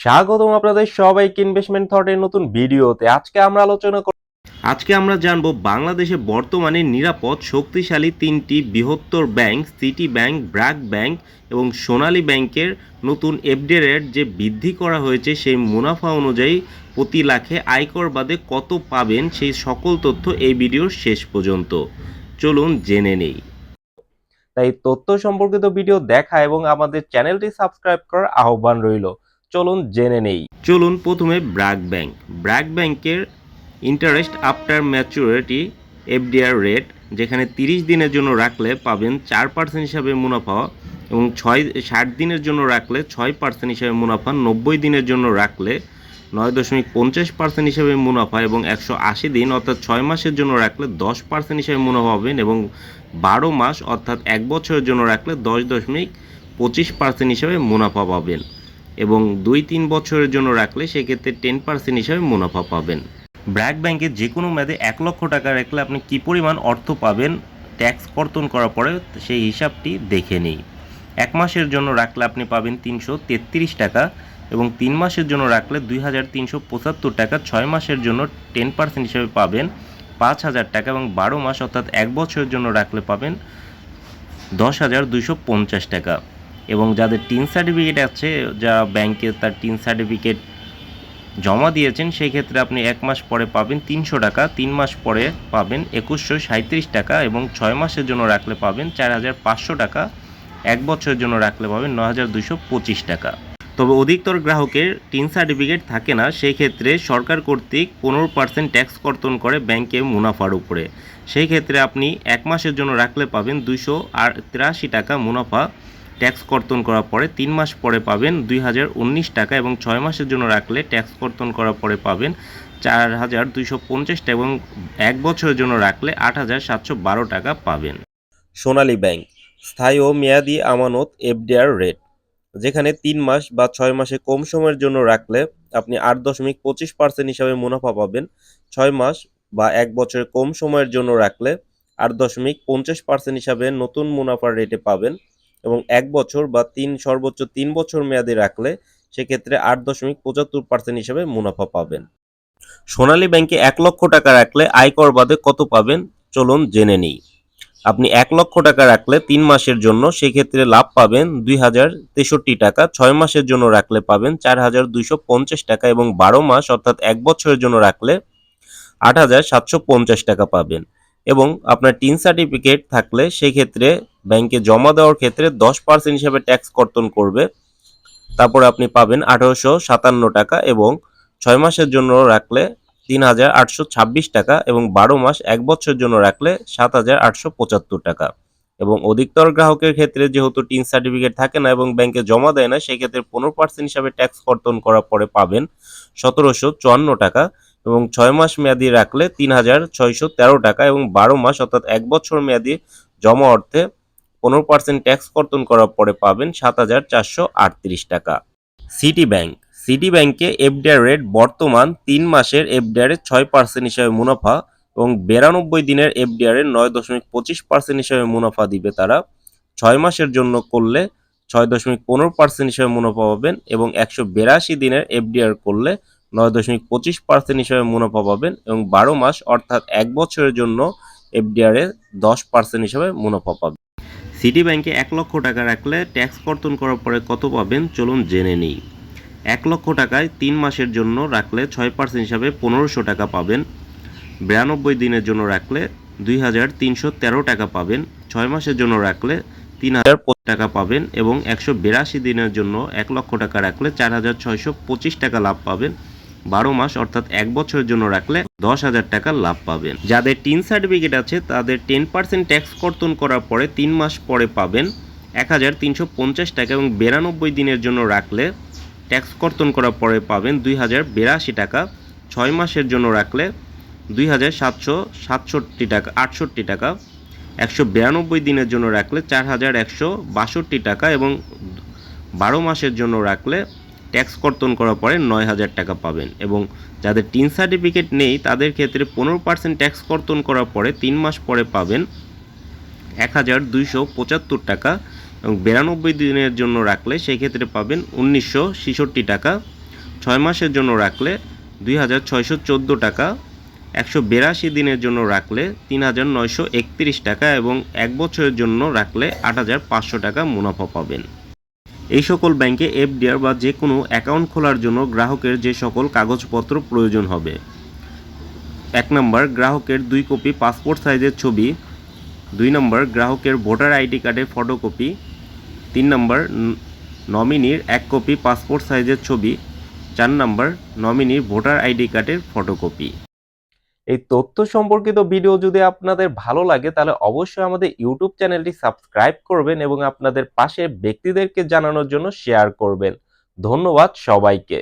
স্বাগতম আপনাদের সবাইকে ইনভেস্টমেন্ট থটের নতুন ভিডিওতে। আজকে আমরা আলোচনা করব আজকে আমরা জানব বাংলাদেশে বর্তমানে নিরাপদ শক্তিশালী তিনটি বৃহত্তর bank city bank BRAC bank এবং সোনালী ব্যাংকের নতুন এফডি রেট যে বৃদ্ধি করা হয়েছে সেই মুনাফা অনুযায়ী প্রতি লাখে আয়কর বাদে কত পাবেন সেই সকল তথ্য এই ভিডিওর শেষ পর্যন্ত। চলুন জেনে নেই। তাই তথ্য সম্পর্কিত ভিডিও দেখা এবং আমাদের চ্যানেলটি সাবস্ক্রাইব করার আহ্বান রইল। চলুন জেনে নেই। চলুন প্রথমে ব্র্যাক ব্যাংক। ব্র্যাক ব্যাংকের interest after maturity FDR rate যেখানে তিরিশ দিনের জন্য রাখলে পাবেন চার পার্সেন্ট হিসাবে মুনাফা এবং ছয়, ষাট দিনের জন্য রাখলে ছয় পার্সেন্ট হিসাবে মুনাফা, নব্বই দিনের জন্য রাখলে নয় দশমিক পঞ্চাশ পার্সেন্ট হিসাবে মুনাফা এবং একশো আশি দিন অর্থাৎ ছয় মাসের জন্য রাখলে দশ পার্সেন্ট হিসাবে মুনাফা পাবেন এবং বারো মাস অর্থাৎ এক বছরের জন্য রাখলে দশ দশমিক পঁচিশ পার্সেন্ট হিসাবে মুনাফা পাবেন। এবং দুই তিন বছরের জন্য রাখলে সেক্ষেত্রে টেন পার্সেন্ট হিসাবে মুনাফা পাবেন। ব্র্যাক ব্যাংকে যে কোনো মেয়াদে এক লক্ষ টাকা রাখলে আপনি কী পরিমাণ অর্থ পাবেন, ট্যাক্স কর্তন করার পরে সেই হিসাবটি দেখে নেই। এক মাসের জন্য রাখলে আপনি পাবেন তিনশো তেত্রিশ টাকা এবং তিন মাসের জন্য রাখলে দুই হাজার তিনশো পঁচাত্তর টাকা। ছয় মাসের জন্য টেন পার্সেন্ট হিসেবে পাবেন পাঁচ হাজার টাকা এবং বারো মাস অর্থাৎ এক বছরের জন্য রাখলে পাবেন দশ হাজার দুইশো পঞ্চাশ টাকা। এবং যাদের টিন সার্টিফিকেট আছে যারা ব্যাংকে তার টিন সার্টিফিকেট জমা দিয়েছেন সেই ক্ষেত্রে আপনি এক মাস পরে পাবেন তিনশো টাকা, তিন মাস পরে পাবেন একুশশো সাঁত্রিশ টাকা এবং ছয় মাসের জন্য রাখলে পাবেন চার হাজার পাঁচশো টাকা, এক বছরের জন্য রাখলে পাবেন ন হাজার দুইশো পঁচিশ টাকা। তবে অধিকতর গ্রাহকের টিন সার্টিফিকেট থাকে না সেই ক্ষেত্রে সরকার কর্তৃক পনেরো পার্সেন্ট ট্যাক্স কর্তন করে ব্যাংকে মুনাফার উপরে। সেই ক্ষেত্রে আপনি এক মাসের জন্য রাখলে পাবেন দুশো আর তিরাশি টাকা মুনাফা ট্যাক্স কর্তন করার পরে তিন মাস পরে পাবেন দুই হাজার উনিশ টাকা এবং ছয় মাসের জন্য রাখলে ট্যাক্স কর্তন করার পরে পাবেন চার হাজার দুইশো পঞ্চাশ টাকা এবং এক বছরের জন্য রাখলে আট হাজার সাতশো বারো টাকা পাবেন। সোনালী ব্যাংক, স্থায়ী ও মেয়াদি আমানত এফডিআর রেট, যেখানে তিন মাস বা ছয় মাসে কম সময়ের জন্য রাখলে আপনি আট দশমিক পঁচিশ পার্সেন্ট হিসাবে মুনাফা পাবেন। ছয় মাস বা এক বছরের কম সময়ের জন্য রাখলে আট দশমিক পঞ্চাশ পার্সেন্ট হিসাবে নতুন মুনাফার রেটে পাবেন। এবং এক বছর বা তিন, সর্বোচ্চ তিন বছর মেয়াদি রাখলে সেক্ষেত্রে আট দশমিক পঁচাত্তর পার্সেন্ট হিসেবে মুনাফা পাবেন। সোনালী ব্যাংকে এক লক্ষ টাকা রাখলে আয়কর বাদে কত পাবেন? চলুন জেনে নিই। আপনি এক লক্ষ টাকা রাখলে তিন মাসের জন্য সেক্ষেত্রে লাভ পাবেন দুই হাজার তেষট্টি টাকা, ছয় মাসের জন্য রাখলে পাবেন চার হাজার দুইশো পঞ্চাশ টাকা এবং বারো মাস অর্থাৎ এক বছরের জন্য রাখলে আট হাজার সাতশো পঞ্চাশ টাকা পাবেন। এবং আপনার টিন সার্টিফিকেট থাকলে সেক্ষেত্রে ব্যাংকে জমা দেওয়ার ক্ষেত্রে দশ পার্সেন্ট হিসাবে ট্যাক্স কর্তন করবে। তারপরে আপনি পাবেন আঠারোশো সাতান্ন টাকা এবং ছয় মাসের জন্য রাখলে তিন হাজার আটশো ছাব্বিশ টাকা এবং বারো মাস এক বছরের জন্য রাখলে সাত হাজার আটশো পঁচাত্তর টাকা। এবং অধিকতর গ্রাহকের ক্ষেত্রে যেহেতু টিন সার্টিফিকেট থাকে না এবং ব্যাংকে জমা দেয় না, সেক্ষেত্রে পনেরো পার্সেন্ট হিসাবে ট্যাক্স কর্তন করার পরে পাবেন সতেরোশো চুয়ান্ন টাকা এবং ছয় মাস মেয়াদি রাখলে তিন হাজার ছয়শো তেরো টাকা এবং বারো মাস অর্থাৎ এক বছর মেয়াদি জমা অর্থে পনেরো পার্সেন্ট ট্যাক্স কর্তন করার পরে পাবেন সাত হাজার চারশো আটত্রিশ টাকা। City bank. সিটি ব্যাংকে এফডিআর রেট বর্তমান তিন মাসের এফডিআর ছয় পার্সেন্ট হিসাবে মুনাফা এবং বিরানব্বই দিনের এফডিআর এর নয় দশমিক পঁচিশ পার্সেন্ট হিসাবে মুনাফা দিবে তারা। ছয় মাসের জন্য করলে ছয় দশমিক পনেরো পার্সেন্ট হিসাবে মুনাফা পাবেন এবং একশো বিরাশি দিনের এফডিআর করলে নয় দশমিক পঁচিশ পার্সেন্ট হিসাবে মুনাফা পাবেন এবং বারো মাস অর্থাৎ এক বছরের জন্য এফডিআরে দশ পার্সেন্ট হিসাবে মুনাফা পাবেন। সিটি ব্যাংকে এক লক্ষ টাকা রাখলে ট্যাক্স কর্তন করার পরে কত পাবেন? চলুন জেনে নিই। এক লক্ষ টাকায় তিন মাসের জন্য রাখলে ছয় পার্সেন্ট হিসাবে পনেরোশো টাকা পাবেন। বিরানব্বই দিনের জন্য রাখলে দুই হাজার তিনশো তেরো টাকা পাবেন। ছয় মাসের জন্য রাখলে তিন হাজার টাকা পাবেন এবং একশো বিরাশি দিনের জন্য এক লক্ষ টাকা রাখলে চার হাজার ছয়শো পঁচিশ টাকা লাভ পাবেন। বারো মাস অর্থাৎ এক বছরের জন্য রাখলে দশ হাজার টাকা লাভ পাবেন। যাদের টিন সার্টিফিকেট আছে, তাদের টেন পার্সেন্ট ট্যাক্স কর্তন করার পরে তিন মাস পরে পাবেন এক হাজার তিনশো পঞ্চাশ টাকা এবং বিরানব্বই দিনের জন্য রাখলে ট্যাক্স কর্তন করার পরে পাবেন দুই হাজার বিরাশি টাকা। ছয় মাসের জন্য রাখলে দুই হাজার সাতশো সাতষট্টি টাকা, আটষট্টি টাকা। একশো বিরানব্বই দিনের জন্য রাখলে চার হাজার একশো বাষট্টি টাকা এবং বারো মাসের জন্য রাখলে ট্যাক্স কর্তন করার পরে নয় হাজার টাকা পাবেন এবং যাদের টিন সার্টিফিকেট নেই, তাদের ক্ষেত্রে পনেরো পার্সেন্ট ট্যাক্স কর্তন করার পরে তিন মাস পরে পাবেন এক হাজার দুইশো পঁচাত্তর টাকা এবং বিরানব্বই দিনের জন্য রাখলে সেই ক্ষেত্রে পাবেন উনিশশো ছেষট্টি টাকা, ছয় মাসের জন্য রাখলে দুই হাজার ছয়শো চোদ্দ টাকা, একশো বিরাশি দিনের জন্য রাখলে তিন হাজার নয়শো একত্রিশ টাকা এবং এক বছরের জন্য রাখলে আট হাজার পাঁচশো টাকা মুনাফা পাবেন। এই সকল ব্যাংকে এফডিআর বা যে কোনো অ্যাকাউন্ট খোলার জন্য গ্রাহকের যে সকল কাগজপত্র প্রয়োজন হবে। এক নম্বর, গ্রাহকের দুই কপি পাসপোর্ট সাইজের ছবি। দুই নম্বর, গ্রাহকের ভোটার আইডি কার্ডের ফটোকপি। তিন নম্বর নমিনির এক কপি পাসপোর্ট সাইজের ছবি। চার নম্বর, নমিনির ভোটার আইডি কার্ডের ফটোকপি। এই তথ্য সম্পর্কিত ভিডিও যদি আপনাদের ভালো লাগে, তাহলে অবশ্যই আমাদের ইউটিউব চ্যানেলটি সাবস্ক্রাইব করবেন এবং আপনাদের পাশে ব্যক্তিদেরকে জানানোর জন্য শেয়ার করবেন। ধন্যবাদ সবাইকে।